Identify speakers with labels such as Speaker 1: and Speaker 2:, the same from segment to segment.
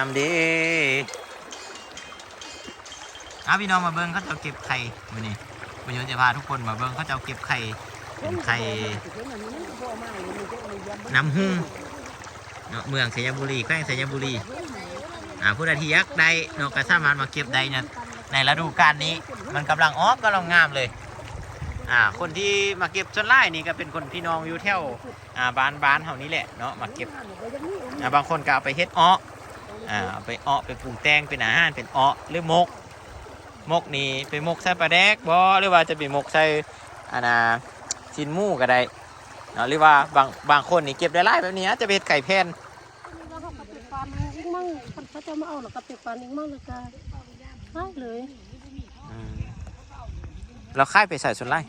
Speaker 1: ามเด้เอาพี่น้องมาเบิ้งเขาจะเก็บไข่วันนี้วันนี้จะพาทุกคนมาเบิ้งเขาจะเก็บไข่เป็นไข่น้ำหุ้งเนาะเมืองสยบุรีแขวงสยบุรีอ่าผู้ใดที่ยากได้เนาะก็สามารถมาเก็บได้เนะในฤดูกาลนี้ มันกำลังออกกำลังงามเลยอ่าคนที่มาเก็บส่วนไล่นี่ก็เป็นคนพี่น้องอยู่แถวอ่าบ้านบ้านเท่านี้แหละเนาะมาเก็บอ่าบางคนก็เอาไปเฮ็ดอ้อ อ่าเอาไปอ้อไปปรุงแต่งเป็นอาหารเป็นอ้อหรือมก มกนี่ไปมกใส่ปลาแดกบ่หรือว่าจะไปมกใส่อันน่ะชิ้นหมูก็ได้เนาะหรือว่าบางบางคนนี่เก็บได้หลายแบบนี้อาจจะไปเฮ็ดไก่แผ่น
Speaker 2: แล้วเขาก็ไปฟันอีกมั่งเขาจะมาเอาแล้วก็ไปฟันอีกมั่งแล้วก็หายเลย
Speaker 1: อืมเราค่ายไปใส่ส่วนไล่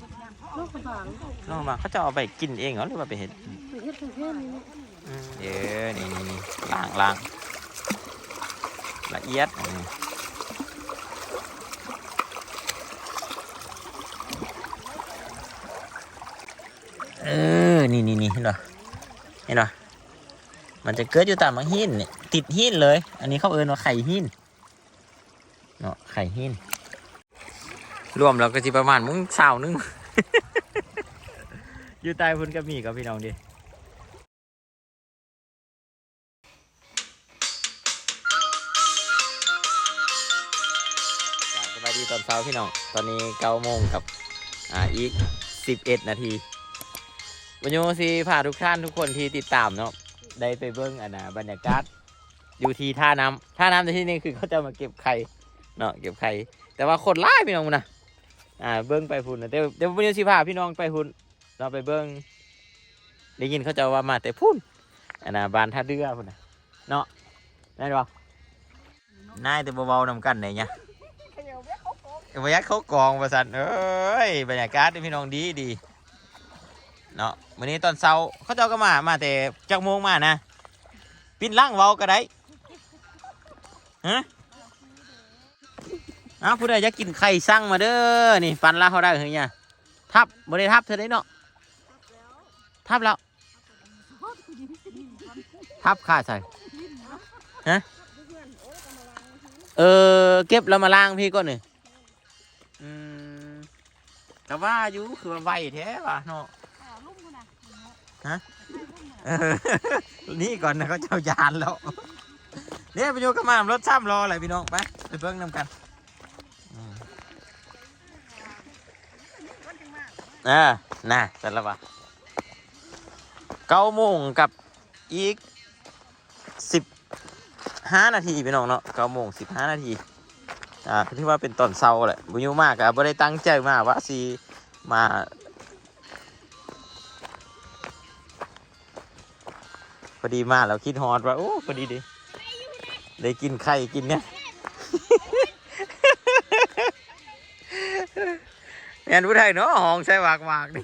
Speaker 2: ลูกกระบาง
Speaker 1: ลองมาเขาจะเอาไปกินเองเหรอหรือว่าไปเฮ็ด
Speaker 2: ไปเฮ็ดไปเฮ็ดนี่เนี่ย
Speaker 1: อืมเออนี่นี่นี่ล้างล้าง ละเอียดเออ นี่นี่นี่เห็นป่ะเห็นป่ะมันจะเกิดอยู่ตามมังหินเนี่ยติดหินเลย อันนี้เขาเอิ้นว่าไข่หินเนาะไข่หินรวมแล้วก็จะประมาณมึงสาวนึง อยู่ใต้พุ่นก็มีกับพี่น้องดิ ตอนเช้าพี่น้อง ตอนนี้เก้าโมงกับอ่าอีกสิบเอ็ดนาทีวันนี้สิพาทุกท่านทุกคนที่ติดตามเนาะได้ไปเบิ้งอันนะบรรยากาศอยู่ที่ท่าน้ำท่าน้ำในที่นี้คือเขาจะมาเก็บไข่เนาะเก็บไข่แต่ว่าคนร้ายพี่น้องนะอ่าเบิ้งไปพุ่นนะเดี๋ยวเดี๋ยววันนี้สิพาพี่น้องไปพุ่นเราไปเบิ้งได้ยินเขาจะว่ามาแต่พุ่นอันนะบานท่าเรือพุ่นนะเนาะได้ปะนายแต่เบาๆนำกันไหนเนี่ย บรรยากาศเขากองประสันเอ้ยบรรยากาศนี่พี่น้องดีดีเนาะวันนี้ตอนเช้าเขาเจ้าก็มามาแต่จักโมงมานะปิ้นล่างเว้าก็ได้ฮะอ้าวผู้ใดอยากกินไข่สั่งมาเด้อนี่ฟันละเขาได้เหรอเนี่ยทับบ่ได้ทับเธอได้เนาะทับแล้วทับค่าใส่ฮะเออเก็บแล้วมาล้างพี่ก่อนหนึ่ง อืมแต่ว่าอยู่คือว่าไวแท้ว่ะเนาะเออนี่ก่อนนะเขาเจ้ายานแล้วเนี่ยไปอยู่กับมามรถซ้ำรออะไรพี่น้องไปไปเบิ้งนำกันอืมอ่าน่ะเสร็จแล้วปะเก้าโมงกับอีกสิบห้านาทีพี่น้องเนาะเก้าโมงสิบห้านาที อ่าที่ว่าเป็นตอนเศร้าแหละบุญยูมากอะบ่ได้ตั้งใจมาว่าสิมาพอดีมาแล้วคิดฮอดว่าโอ้พอดีดิได้กินไข่กินเนี่ยแม่นผู้ไทยเนาะห้องใส่หวากหวากนี่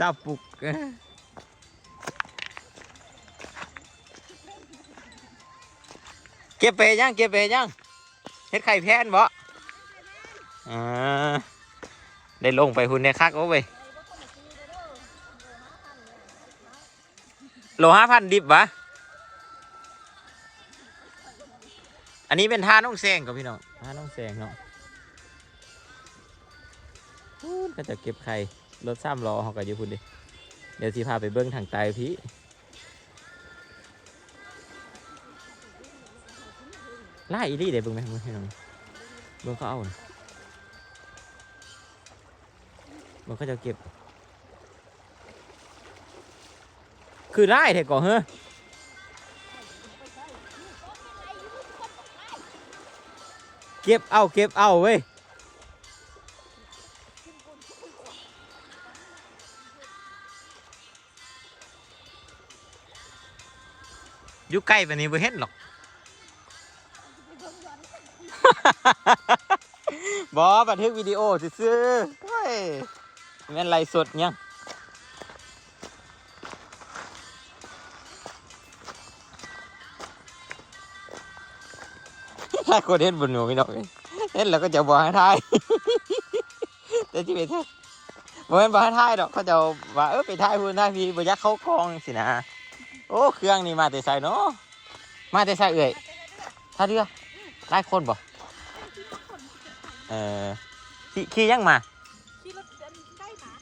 Speaker 1: ซาปุก ก็บไปยังเก็บไปยังเฮ็ดไข่แพนบ่อ่าได้ลงไปหุ่นในคักโอ้ไปโลห้าพันดิบวะอันนี้เป็นท่าน้องแซงกับพี่น้องท่าน้องแซงเนาะก็จะเก็บไข่รถซ้ำรอเขาก็อยู่พุ่นดิเดี๋ยวสิพาไปเบิ้งทางใต้พี่ ไล่อีลี่เดี๋ยวเบิ่งไหมเบิ่งให้หน่อยเบิ่งเขาเอานะเบิ่งเขาจะเก็บ คือไล่เถอะก่อนเฮ้อเก็บเอาเก็บเอาเว้ยอยู่ใกล้แบบนี้บ่เห็นหรอก บอบันทึกวิดีโอซื้อเฮ้ยแม่นไรสดยังถ้าคนเห็นบนหนูพี่น้องเอ้ยเห็นแล้วก็จะบอกให้ทายแต่ที่เป็นแท้บบ่แม่นบ่ให้ถ่ายดอกเขาจะว่าเออไปถ่ายพูนถ่ายพี่บ่ยากเข้ากองสินะโอ้เครื่องนี่มาแต่ใส่เนาะมาแต่ใส่เอ่ยท่าเรือหลายคนบ่ เออขี่ขี่ยังมา
Speaker 2: ขี่รถเดินได้หมา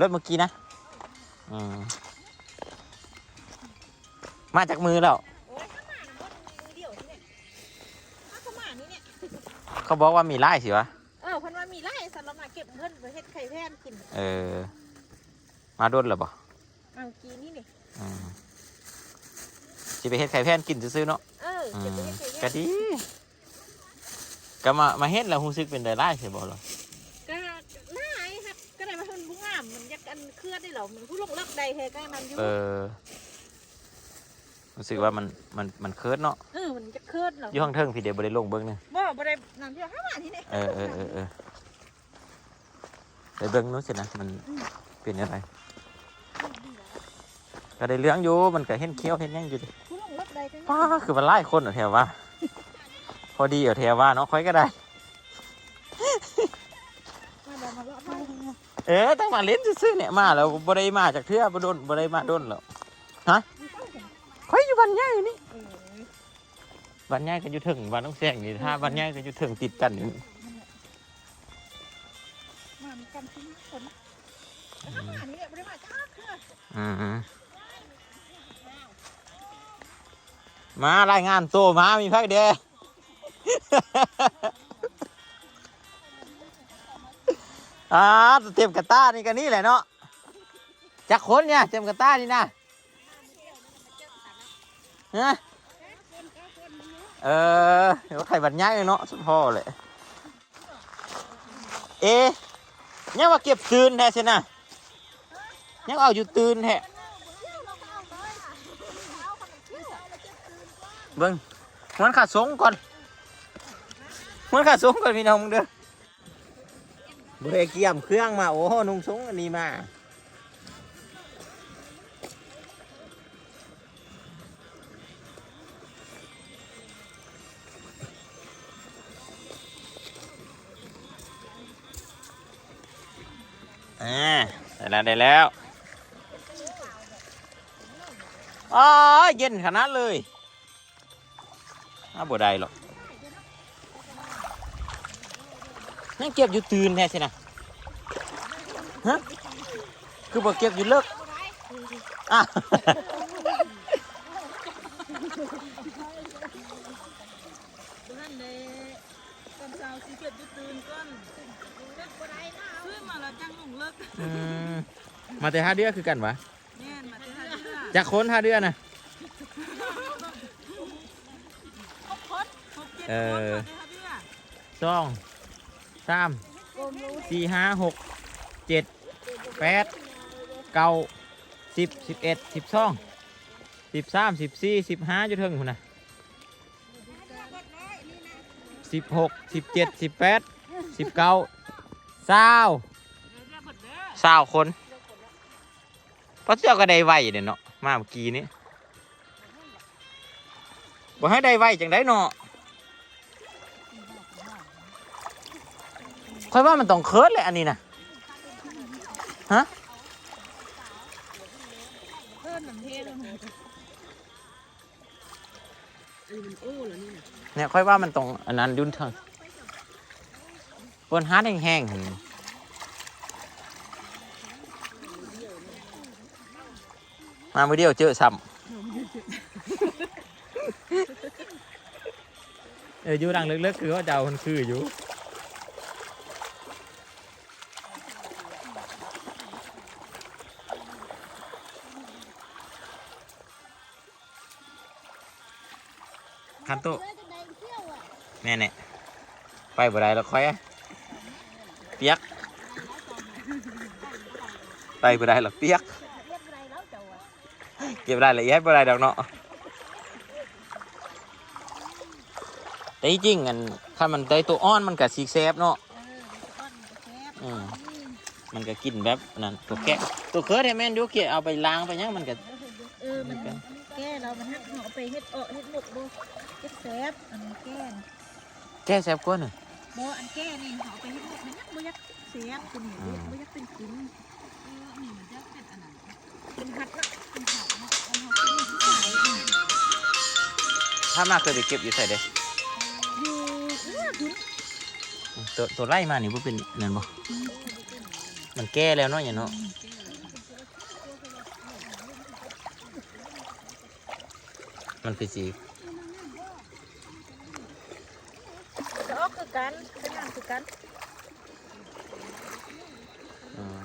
Speaker 2: ร
Speaker 1: ถเมื่อกี้นะอืมมาจากมือแล้ว
Speaker 2: โอ้ยข้างหน้ามันมีเดียวนี่เนี่ยอ้าวข้างหน้านี่เนี่ย
Speaker 1: เขาบอกว่ามีไล่สิวะ
Speaker 2: เออเพิ่นว่ามีไร่สำหรับมาเก็บเพิ่นไปเฮ็ดไข่แพนกิน
Speaker 1: เออ มาโดนหรือบ่
Speaker 2: เอากีนี่นี่
Speaker 1: อืมสิไปเฮ็ดไข่แพนกินซื่อๆเนาะ
Speaker 2: เออ
Speaker 1: อื
Speaker 2: เก็บ
Speaker 1: ม
Speaker 2: ไปเฮ็ดไข่แพ
Speaker 1: ก็
Speaker 2: น
Speaker 1: ดี ก็มามาเฮ็ดแล้วรู้สึกเป็นได้ไล่สิบ่หรอ
Speaker 2: ก็น่าไอ้ครับก็ได้มาเพิ่นผู้งามมันยักอันเคลื่อนได้เหรอมันผู้ลงเลิกใดแท้ก็นั่นอยู่
Speaker 1: เออรู้สึกว่ามันมันมันเคิร์ดเนาะ
Speaker 2: เออมันจะเคลื่อนเหรอ
Speaker 1: อยู่ข้างเทิงพี่เดี๋ยวบ่ได้ลงเบิ่งหนึง
Speaker 2: บ่บ่ได้นั่นที่ข้างหน้านี่เนี่ย
Speaker 1: เออเออเออเออไปเบิ่งนู้นสินะมันเป็นอะไรก็ได้เลี้ยงอยู่มันก็เห็นเคี้ยวเห็นหยังอยู่ดิ
Speaker 2: ผู้ลงเลิกใดก็
Speaker 1: ป้าคือมันไล่คนเหรอแถวว่า พอดีเหรอแถวว่าเนาะค่อยก็ได้
Speaker 2: มาแล้วมาเลาะมา
Speaker 1: เออตั้งมาเล่นซื่อๆเนี่ยมาแล้วบ่ได้มาจากเทื่อบ่โดนบ่ได้มาโดนหรอกฮะค่อยอยู่บ้านใหญ่นี่
Speaker 2: เออ
Speaker 1: บ้านใหญ่ก็อยู่ถึงบ้านน้องแสงนี่ถ้าบ้านใหญ่ก็อยู่ถึงติดกันนี่
Speaker 2: มามันกันที่คนแล้วข้างหน้านี่เนี่ยบ่ได้มาจ้าเคลื่อน
Speaker 1: อืมมา รายงานตัวมา มีพักเดียว อ่าเต็มกระต้านี่กันนี่แหละเนาะจากคนเนี่ยเต็มกระต้านี่นะฮะเออเดี๋ยวไข่บัดย่ายเนาะสุดพ่อเลยเอ๊ะยังว่าเก็บตื่นแท้สินะยังเอาอยู่ตื่นแท้เบิ้งมันขาดสงก่อน มันขาดสงก่อนพี่น้องเด้อบริเกียมเครื่องมา โอ้นุ่งสงอันนี้มาอ่าได้แล้วได้แล้วอ๋อเย็นขนาดเลยอ้าบ่ได้หรอก นั่งเก็บอยู่ตื่นแท้สินะฮะคือบอกเก็บอยู่เลิกอะ
Speaker 2: นั่นเลยตอนเช้าสิเก็บอยู่ตื่นก่อนเลิกบ่ได้นะซื้อมาแล้วจังลงเลิก
Speaker 1: อืมมาแต่ห้าเดือนคือกันวะ
Speaker 2: แน่นมาแต่หาเดือน
Speaker 1: จากคนห้าเดือนนะ
Speaker 2: ครบคนครบเจ็ด
Speaker 1: เอ
Speaker 2: คน
Speaker 1: อ
Speaker 2: มาแต่หาเดือน
Speaker 1: สอง สามสี่ห้าหกเจ็ดแปดเก้าสิบสิบเอ็ดสิบสองสิบสามสิบสี่สิบห้าจุดถึงคุณนะสิบหกสิบเจ็ดสิบแปดสิบเก้าเศร้า
Speaker 2: เศ
Speaker 1: ร้าคนเพราะเจ้าก็ได้ไวเนี่ยเนาะมาเมื่อกี้นี้บ่ให้ได้ไวจังได้เนาะ ค่อยว่ามันต้องเคิร์ดเลยอันนี้นะฮะ
Speaker 2: เพิ่มน้ำเทศลง
Speaker 1: เนี่ยค่อยว่ามันตรงอันนั้นดุนเถิงบนฮาร์ดแห้งๆเห็นมาเมื่อเดียวเจอซ้ำเอออยู่ดังเล็กๆคือว่าเจ้าคนคืออยู่ คันโตะแม่เนี่ยไปบ่ได้แล้วค่อยอะเปียกไปบ่ได้หรอกเปียกเก็บรายละเอียดบ่ได้ดอกเนาะแต่ที่จริงอันถ้ามันได้ตัวอ้อนมันก็สีแซบเนาะอืมมันก็กินแบบนั้นตัวแกะตัวเคิร์ดให้แม่นดูเกะเอาไปล้างไปหยังมันก็
Speaker 2: เออมันแก้เรามันหักเอาไปเฮ็ดเออเฮ็ดหมกบ่เฮ็ด แซ่บอันนี้แก้นะ
Speaker 1: แก้แซบกว่าหนึ่ง
Speaker 2: แบ่
Speaker 3: อันแก้นี่เขาเอาไปเฮ็ดมันยักบ่ยักเสียบตัวนี้บ่ยักเป็นกิน
Speaker 2: เออนี่มันจะเป็นอันนั้น
Speaker 3: เป็นหัดละเป็นหัดเนาะเอามากินที่ขายนี่
Speaker 1: ถ้ามาเคยไปเก็บอยู่ใส่เด้
Speaker 3: อยู่เอื้อคุณ
Speaker 1: ตัวตัวไล่มานี่บ่เป็นนั่นบ่มันแก่แล้วเนาะอย่างเนาะมันคือสี
Speaker 3: จะออกคือกันเป็นงานคือ กัน
Speaker 1: อืม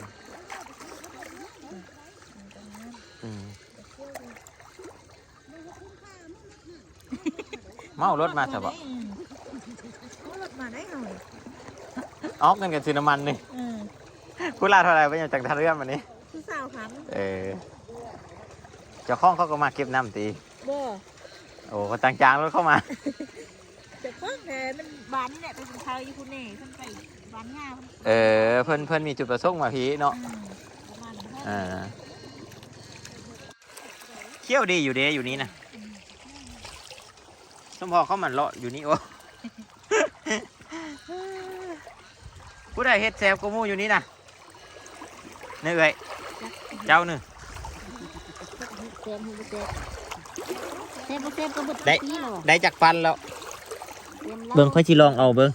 Speaker 1: อืมเมารถมาเถอะบ่
Speaker 3: อืมเอารถมาได้เฮานี่
Speaker 1: ออกกันกับซื้อน้ำมันนี่
Speaker 3: อืม
Speaker 1: ผู้ลาเท่าไหรไปอย่างจากทาเรื่องวันนี้
Speaker 3: ผู้สาวพัน
Speaker 1: เออเจ้าของเขาก็มาเก็บน้ำตี
Speaker 3: บ่
Speaker 1: โอ้เขาต่างจางรถเข้ามา
Speaker 3: จะเพิ่งแต่มันบานนี่แหละไปเป็นชาวอยู่คุณเน่ขึ้นไปบานง่ามัน
Speaker 1: เออเพิ่นเพิ่นมีจุดประสงค์มาพีเนาะ
Speaker 3: อืมประมาณนี้
Speaker 1: อ่าเขี้ยวดีอยู่เด้อยู่นี้นะสมพอเขามันเลาะอยู่นี่โอ้ผู้ใดเฮ็ดแซบกูมูอยู่นี่นะนี่เอ้ยเจ้าหนึ่ง
Speaker 3: เต็มเต็มเต็มเต็มก็หมด
Speaker 1: ได้
Speaker 3: ปีหรอ
Speaker 1: ได้จากปันแล้ว
Speaker 3: เต็ม
Speaker 1: เบิ้งค่อยจิลองเอาเบิ้ง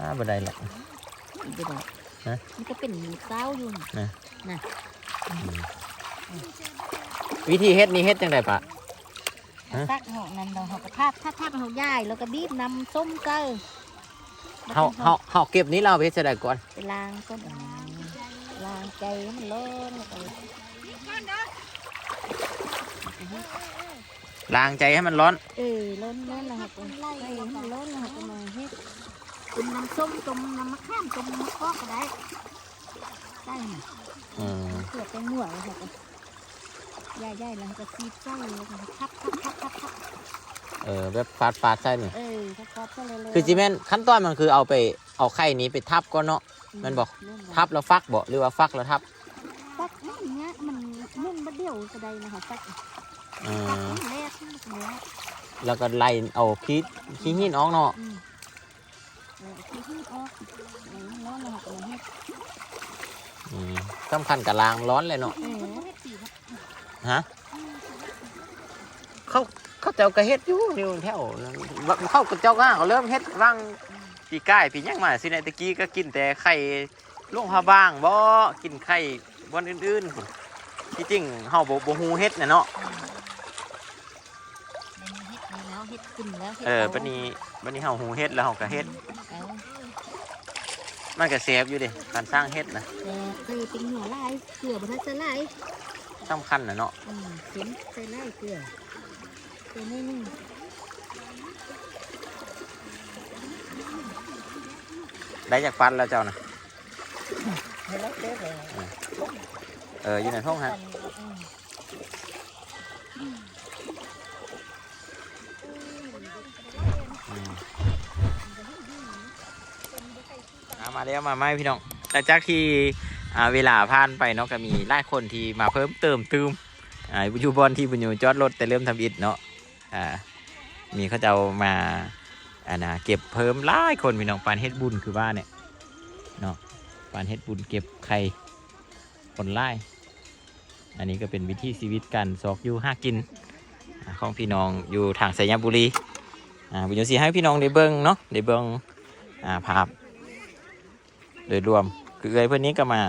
Speaker 1: อ่าบ่ได้ละฮะ
Speaker 3: มันก็เป็นเต้าอยู่นี่
Speaker 1: วิธีเฮ็ดนี่เฮ็ดจังไดปะฮะ
Speaker 3: ซักหอกนั่นเราหอกกระทาบถ้าทาบเขาย่ายแล้วก็บีบน้ำส้มเกลือ
Speaker 1: เฮาเฮาเฮาเก็บนี้เราเอาไปเฮ็ดจังไดก่อน
Speaker 3: ไปล้างก้นล้างใจให้มันร้อนแล้วก็
Speaker 1: ล้างใจให้มันร้อน
Speaker 3: เออร้อนร้อนแล้วก็ไล่ให้มันร้อนแล้วก็มาเฮ็ดเป็นน้ำส้มต้มน้ำมะขามต้มน้ำมะกอกก็ได้ได้ไหม
Speaker 1: อืม
Speaker 3: เผื่อไปหน่วยค่ะย่ายย่ายๆแล้วก็ซีบไส้แล้วก็ทับทับทับทับทับ
Speaker 1: เออแบบฟาดฟาดใส่นี่
Speaker 3: เออทับทับก็เลยเลย
Speaker 1: คือจิแม่นขั้นตอนมันคือเอาไปเอาไข่นี้ไปทับก่อนเนาะมันบอกทับแล้วฟักบ่หรือว่าฟักแล้วทับ
Speaker 3: ฟักมันเนี้ยมันนุ่มบะเดี่ยวก็ได้นะคะฟัก
Speaker 1: อื
Speaker 3: ฟัก
Speaker 1: ม
Speaker 3: มัน แรกมันก็เนี้ย
Speaker 1: แล้วก็ไล่เอาขี้ขี้หินออกเนาะ
Speaker 3: อืมเออที่ที่ออกไหนมันร้อนแล้วค่ะก็เลยเฮ็ด
Speaker 1: อืมสำคัญกับล้างร้อนเลยเนาะ
Speaker 3: เออ
Speaker 1: ฮะเขาเขาเจ้าก็เฮ็ดอยู่นี่แถวนั้นเขาก็เจ้าก็เขาเริ่มเฮ็ดว่างปีก้ายปีหยังมาสิในตะกี้ก็กินแต่ไข่ลุงพาบ้างบ่กินไข่วันอื่นๆพุ่นที่จริงเฮาบ่บ่ฮู้เฮ็ดน่ะเนาะ
Speaker 3: ฮ็ดขึ้นแล้วฮ็ด
Speaker 1: เออาบัดนี้บัดนี้เฮาฮู้เฮ็ดแล้วเฮาก็เฮ็ด
Speaker 3: เอา
Speaker 1: มันก็เซฟอยู่เดิการสร้างเฮ็ดนะ
Speaker 3: แต่เคยเป็นหัวลายเกลือบ่ทันจะลาย
Speaker 1: สำคัญน่ะเนาะ
Speaker 3: อืมเข็มใส่ลายเกลือเกลือนิดนึง
Speaker 1: ได้จากปันแล้วเจ้านะ
Speaker 3: ให้เราเกลือเลย
Speaker 1: เอออยู่ในห้องฮะ
Speaker 3: อืม
Speaker 1: มาแล้วมาไหมพี่น้องแต่จากที่เวลาผ่านไปเนาะก็มีหลายคนที่มาเพิ่มเติมตืมอ่าอยู่บอนที่บุญยูจอดรถแต่เริ่มทำอิฐเนาะอ่ามีเขาจะมาอ่านะเก็บเพิ่มหลายคนพี่น้องปานเฮ็ดบุญคือว่าเนี่ยเนาะปานเฮ็ดบุญเก็บไข่คนไล่อันนี้ก็เป็นวิธีชีวิตการซอกอยู่ห้ากินของพี่น้องอยู่ทางสยามบุรีอ่าวิดีโอสีให้พี่น้องได้เบิ้งเนาะได้เบิ้งอ่าภาพ โดยรวมคือเอ้ยเพื่อนนี้ก็มา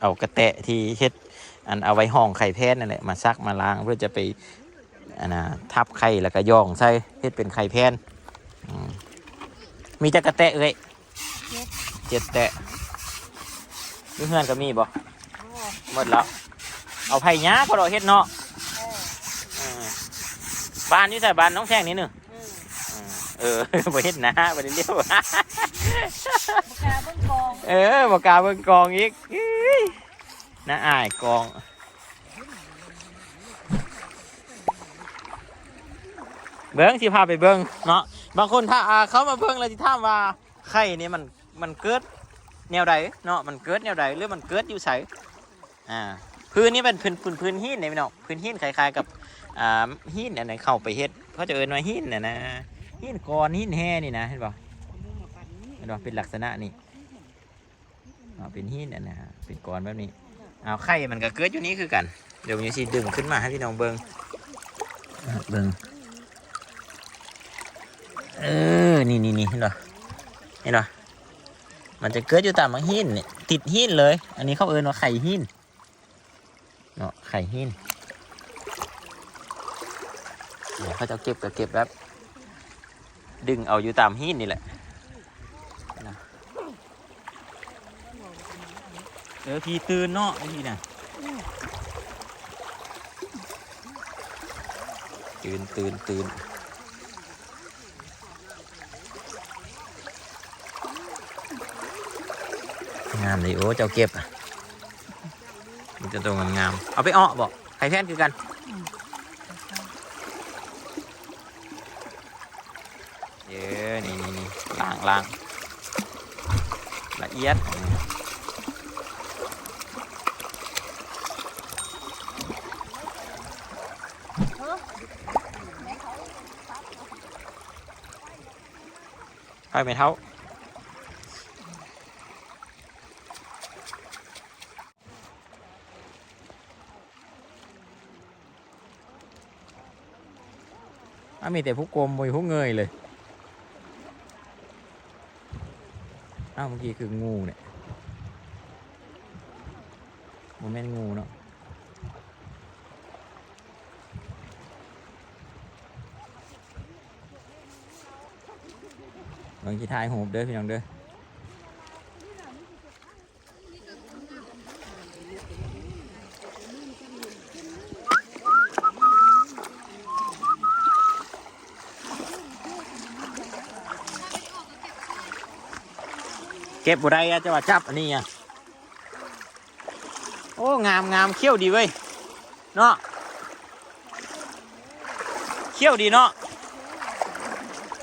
Speaker 1: เอากระแตะที่เฮ็ดอันเอาไว้ห้องไข่แพนนั่นแหละมาซักมาล้างเพื่อจะไปอันนะทับไข่แล้วก็ย่องใส่เฮ็ดเป็นไข่แพนมีจักระแตะเอ้ยเจ็ดแต่เพื่อนก็มีบ่หมดแล้วเอาไผ่หญ้าพอเราเฮ็ดเนาะบ้านนี่ใส่บ้านน้องแท่งนี่หนึ่ง
Speaker 3: เออ
Speaker 1: เออบ่เห็นหนะได้เลี้ยว
Speaker 3: ปา กาเบิ่งกอง
Speaker 1: เออบ่กาเบิ่งกองอีกน่าอายกองเบิ่งสิพาไปเบิ่งเนาะบางคนถ้าเขามาเบิ่งแล้วสิถามว่าไข่นี่มันมันเกิดแนวใดเนาะมันเกิดแนวใดหรือมันเกิดอยู่ไสอ่าพื้นนี่เป็นพื้นพื้นพื้นหินเนี่พี่น้องพื้นหินคล้ายๆกับอ่าหินอันไหนเข้าไปเฮ็ดเขาจะเอิ้นว่าหินน่ะนะหินก้อนหินแห่นี่นะเห็นบ่ เนบ่เป็นลักษณะนี่อ๋อเป็นหินอันนะฮะเป็นก้อนแบบนี้เอาไข่มันก็เกิดอยู่นี่คือกัน เดี๋ยวมีสิดึงขึ้นมาให้พี่น้องเบิงเบิงเออนี่นี่นี่เห็นบ่เห็นบ่มันจะเกิดอยู่ตามหินนี่ติดหินเลย อันนี้เขาเอิ้นว่าไข่หินเนาะไข่หินเดี๋ยวเขาจะเก็บก็เก็บแบบดึงเอาอยู่ตามหินนี่แหละ เออพี่ตื่นเนาะไอ้พี่น่ะตื่นตื่นตื่นงามเลยโอ้เจ้าเก็บมันจะตรงงามเอาไปอ้อบอกใครแพนคือกันเยอะนี่นี่นี่ล้างล้างละเอียด ไปไม่เท่าอ่มีแต่ผู้กลมมวยผู้เงยเลย อ้าวเมื่อกี้คืองูเนี่ยมันไม่นงูเนาะ บางทีทายหูเด้อพี่น้องเด้อเก็บบุไรอะจะว่าจับอันนี้อะโอ้ งามงามเขี้ยวดีเว้ย เนาะเขี้ยวดีเนาะ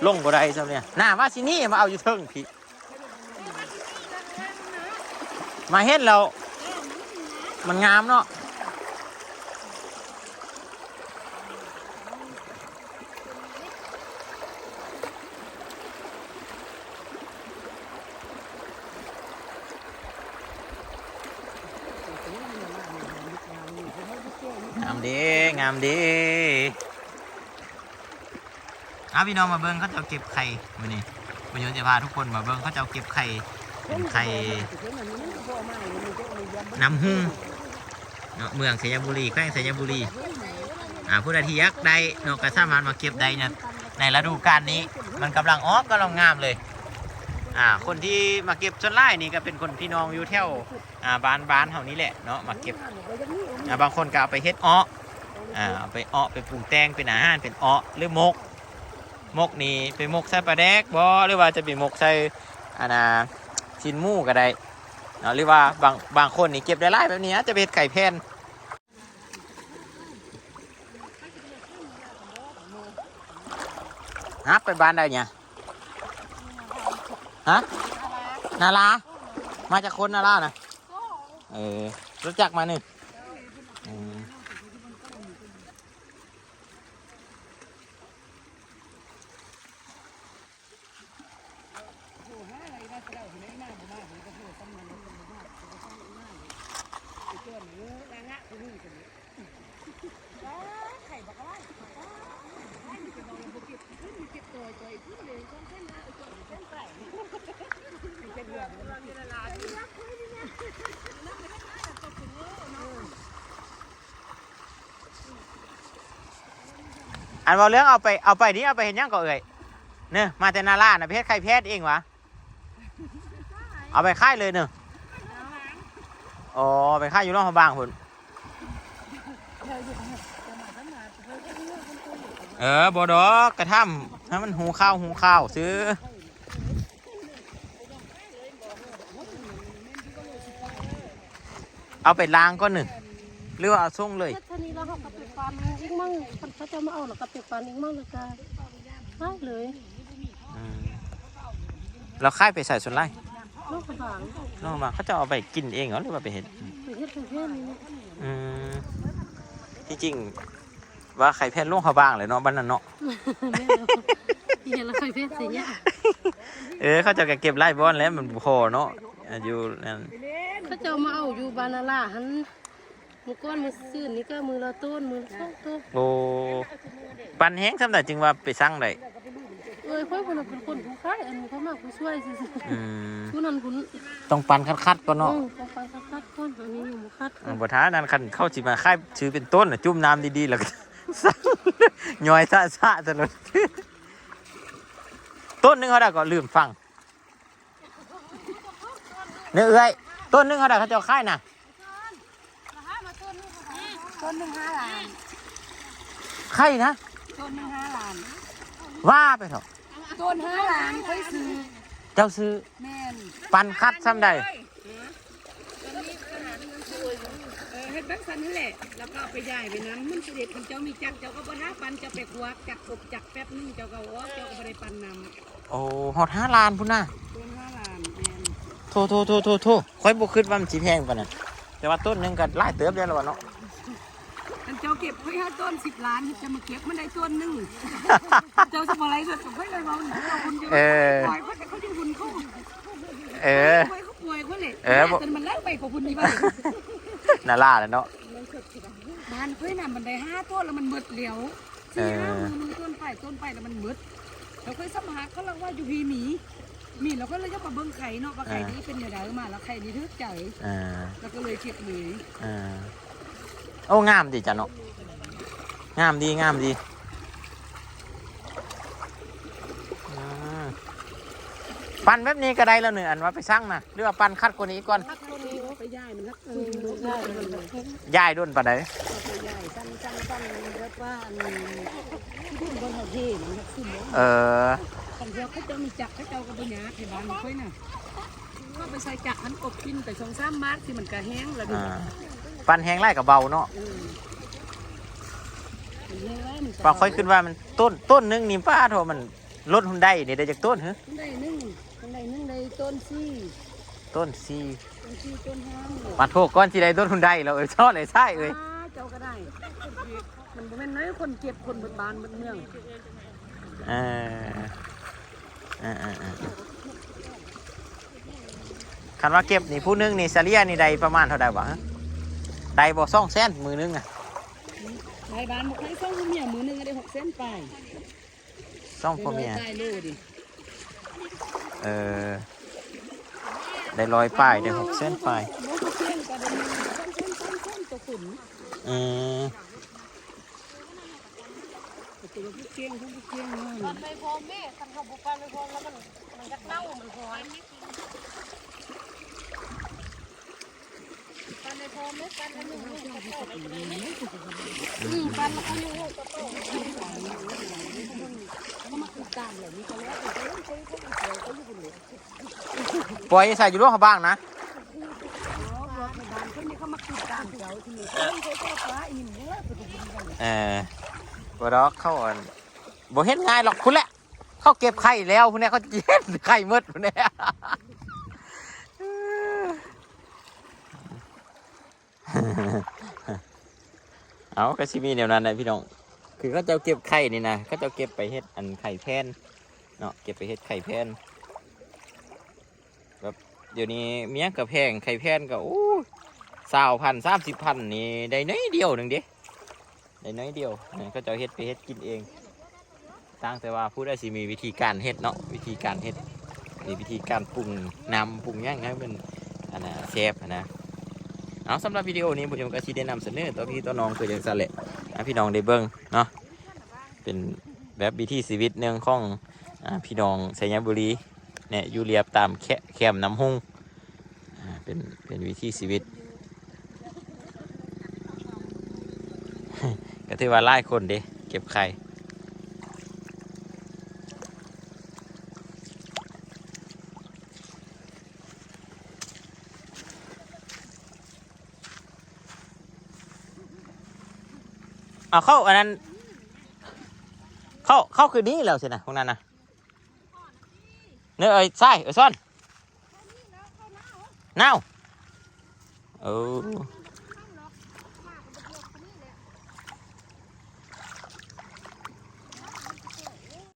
Speaker 1: ลงบ่ได้ซะเนี่ยหน้ามาสินี่มาเอาอยู่เทิงพี่ มาเห็นเรา มันงามเนาะงามดีงามดี เอาพี่น้องมาเบิ้งเขาจะเก็บไข่มานี่วันนี้จะพาทุกคนมาเบิ้งเขาจะเอาเก็บไข่เป็นไข่น้ำหุ้งเนาะเมืองสยบุรีแขวงสยบุรีอ่าผู้ใดที่อยากได้เนาะก็สามารถมาเก็บได้เนะในฤดูกาลนี้ มันกำลังออกกำลังงามเลยอ่าคนที่มาเก็บส่วนไล่นี่ก็เป็นคนพี่น้องอยู่แถวอ่าบ้านบ้านเท่านี้แหละเนาะมาเก็บอ่าบางคนก็เอาไปเฮ็ดอ้ออ่าเอาไปอ้อไปปรุงแต่งเป็นอาหารเป็นอ้อหรือมก มกนี่ไปมกใส่ปลาแดกบ่หรือว่าจะไปมกใส่อานาชิ้นหมูก็ได้เนาะหรือว่าบางบางคนนี่เก็บได้หลายแบบนี้จะไปเฮ็ดไก่แผ่นฮะไปบ้านได้เนี่ยฮะนารามาจากคนนารานะเออรู้จักมาหนึ่ง อันว่าเรื่องเอาไปเอาไปนี่เอาไปเห็นยังก็เอ่ยเนี่ยมาแต่นาล่านะเพชรใครเพชรเองวะเอาไปค่ายเลยเนอะอ๋อไปค่ายอยู่ร่องพบางพุ่นเออบดอกกระทำให้มันหูข้าวหูข้าวซื้อเอาไปล้างก็หนึ่ง หรือว่าเอาส่งเลย
Speaker 4: ท่านี้เราเขากระเปียกฟันอีกมั่งเขาจะมาเอาหรอกระเปียกฟันอีกมั่งเลยกันได้เลย
Speaker 1: อืมเราค่ายไปใส่ส่วนไร่
Speaker 4: ลูกกระบาง
Speaker 1: น้องมาเขาจะเอาไปกินเองเหรอหรือว่าไปเห็น
Speaker 4: ไปเฮ็ดไปเฮ็ดนี่เนี่ย
Speaker 1: อืมที่จริงว่าไข่แพนลงเขาบ้างเลยเนาะบ้านนั้นเนาะ
Speaker 4: แม่เนาะเห็นแล้วใครเพศเสีย
Speaker 1: เออเขาเจะก็เก็บไล่บอนแล้วมันบ่พอเนาะอายุนั่น
Speaker 4: เขาเจ้ามาเอาอยู่บานาล่าหัน มือก้อนมือซื่นนี่ก็มือละต้นมือละสองต้น
Speaker 1: โอ้ปันแห้งสำหรับจึงว่าไปสั่งได้
Speaker 4: เอ้ยพ่อคนน่ะเป็นคนผู้ค้ายอันนี้เขามาผู้ช่วยสิ
Speaker 1: อืม
Speaker 4: ผู้นั้นผู้นี้
Speaker 1: ต้องปันคัดๆก่อนเนาะ
Speaker 4: อืมไปไปคัดๆก่อนอันนี้อยู่บ่คัดก่
Speaker 1: อั
Speaker 4: อน
Speaker 1: นบ่ท้านั้นคันเข้าสิมาค่ายชื่อเป็นต้นน่ะจุ่มน้ำดีๆแล้วก็สั่งย่อยซะๆตลอดต้นหนึงเขาได้ก็ลืมฟังเนื้อเอ้ยต้นหนึงเขาได้เขาเจะค่ายน่ะ
Speaker 4: ต้นหนึ่งห้าล้าน
Speaker 1: ไข่นะ
Speaker 4: ต้นหนึ่งห้าล้าน
Speaker 1: ว่าไปเถอะ
Speaker 4: ต้นห้าล้านค่อยซื้อ
Speaker 1: เจ้าซื้อ
Speaker 4: แม่น
Speaker 1: ปันคัดซ้ำใด
Speaker 4: เออเฮ็ดแบบนั้นนั่นแหละ แล้วก็เอาไปย่ายไปน้ำมันเสด็จคันเจ้ามีจักเจ้าก็บ่ท้าปันเจ้าไปควักจักกบจักแป๊บนึงเจ้าก็ว่าเจ้าก็บ่ได้ปันนำ
Speaker 1: โอ้หอดห้าล้านพุ่นน่ะ
Speaker 4: ต้นห้าล้านแม่น
Speaker 1: โทโทโทโทโทค่อยบ่คิดว่ามันสิแพงปานนั้นแต่ว่าต้นหนึงก็หลายเติบแล้วล่ะวะเนาะ
Speaker 4: คันเจ้าเก็บไว้ห้าต้นสิบล้านจะมาเก็บมันได้ต้นหนึงเจ้าสมอะไรสุดค่อยเลยว่ามันเอาบุญจะ
Speaker 1: เออ
Speaker 4: ปล่อยเขาแต่เขาจะบุญเขา
Speaker 1: เออ
Speaker 4: ป่วยเขาป่วยเขาเลย
Speaker 1: เออบ่
Speaker 4: จนมันไล่ไปกับบุญนี่บ้าง
Speaker 1: น่าล่าแล้วเนาะ
Speaker 4: บ้านเพื่อนน่ะมันได้ห้าต้นแล้วมันหมดเหลียวสี่ห้ามือหนึงต้นไปต้นไปแล้วมันหมดเราเคยสมัครเขาเล่าว่าอยู่พีหมีมีเราก็เลยจะมาเบิ้งไข่เนาะว่าไข่นี้เป็นยังไงมาแล้วไข่นี้ทึกใจ
Speaker 1: อ่า
Speaker 4: แล้วก็เลยเก็บเลย
Speaker 1: อ่า โอ้งามดีจ้ะเนาะงามดีงามดีปั้นแบบนี้ก็ได้แล้วเนื้ออันว่าไปสั่งนะหรือว่าปั้นคัดกว่านี้ก่อน
Speaker 4: ย้าไปย่ายมันนักย่ายมันทักตัวนี้
Speaker 1: ย้ายด้นปะได
Speaker 4: เรียกว่าอันที่ทุ่มบนหัวเทมันเลย
Speaker 1: เออ
Speaker 4: กันเดียวเขาจ้ามีจักเขาเจ้าก็ปัญญาที่บ้านมันค่อยน่ะก็ไปใส่จักรหันอบกินไปสองสามบาทที่มันกระแห้งแล้วดิ
Speaker 1: ปั้นแห้งไล่กับเบาเนาะ
Speaker 4: เออมันแห้งไว้มันจะ
Speaker 1: ปลาค่อยขึ้นว่ามันต้นต้นหนึงนี่ป้าโทมันลดหุ่นได้นี่ได้จากต้นเหรอ
Speaker 4: ต้นใดหนึ่งต้นใดหนึ่งใดต้นซี่
Speaker 1: ต้นสี่
Speaker 4: ต้นซี่ต้นห้างเลย
Speaker 1: มาโทษก้อนที่ได้ต้นหุ่นได้เราเอ้ยชอบเลยใช่เอ้ย
Speaker 4: อ่าเจ้าก็ได้มันบ่แม่นน้อยคนเก็บคนเบดบานเบดเมือง
Speaker 1: เออเออเออเออคันว่าเก็บนี่ผู้หนึงนี่เฉลี่ยนี่ได้ประมาณเท่าใดวะฮะ ได้บ่ซ่องแสนมือหนึงอะ
Speaker 4: ในบ้านบ่ใครส่งเมียมือหนึงก็ได้หกเส้นไป
Speaker 1: ซ่องพ่อเมีย
Speaker 4: ได้โลดิ
Speaker 1: เออได้ร้อยป้ายได้หกเส้นป้าย
Speaker 4: บ่ก็เส้นก็ได้มีสองเส้นสามเส้นตัวขุน
Speaker 1: อืม
Speaker 4: ตัวผู้เกี้ยงทั้งผู้เกี้ยงนั่น
Speaker 2: ไปพร้อมแม่คันเขาบุกไปไปพร้อมแล้วมันมันจะเน่ามันพร้อมปันในพร้อมไหมปันอันหนึ่งลูกกระโตอืมปันอันหนึ่งลูกกระโต
Speaker 4: เขามาติดตามเลย
Speaker 1: ปล่อยใส่อยู่ร่วงเขาบ้างนะ
Speaker 4: อ๋ออกในบ้านเขานี่เขามาติดตามเจ้าที่นี่เขาเขาเขาฟ้าอินเนี่ยไปดูกัน
Speaker 1: เออบอกเข้าอันบ่เห็นง่ายหรอกคุณแหละ เขาเก็บไข่แล้วคุณเนี่ยเขาเย็นไข่มืดคุณเนี่ย เอาก็สิมีแนวนั้นนะพี่น้อง คือเขาจะเก็บไข่นี่นะเขาจะเก็บไปเฮ็ดอันไข่แพนเนาะเก็บไปเฮ็ดไข่แพนแบบเดี๋ยวนี้เมียกับแพงไข่แพนก็โอ้สาวพันสามสิบพันนี่ได้น้อยเดียวหนึ่งเด้ได้น้อยเดียวเนี่ยเขาจะเฮ็ดไปเฮ็ดกินเองต่างแต่ว่าผู้ได้สิมีวิธีการเฮ็ดเนาะวิธีการเฮ็ดมีวิธีการปรุงน้ำปรุงย่างให้มันอันน่ะแซ่บนะ เอาสำหรับวิดีโอนี้ผมก็ชีได้นำเสนอตัวพี่ตัวน้องคืออย่างสั่นแหละพี่น้องได้เบิ่งเนาะเป็นแบบวิถีชีวิตหนึ่องของอพี่น้องชัยบุรีเนี่ยอยู่เรียบตามแคแคมน้ำหุ่งอ่าเป็นเป็นวิถีชีวิตก็ถือว่าหลายคนเด้เก็บไข่ เอาเข้าอันนั้น เข้าเข้าคือนี้แล้วสินะพวกนั้นนะเนื้อเอ้ยใช่เอ้ยซ่อนเน่าเออ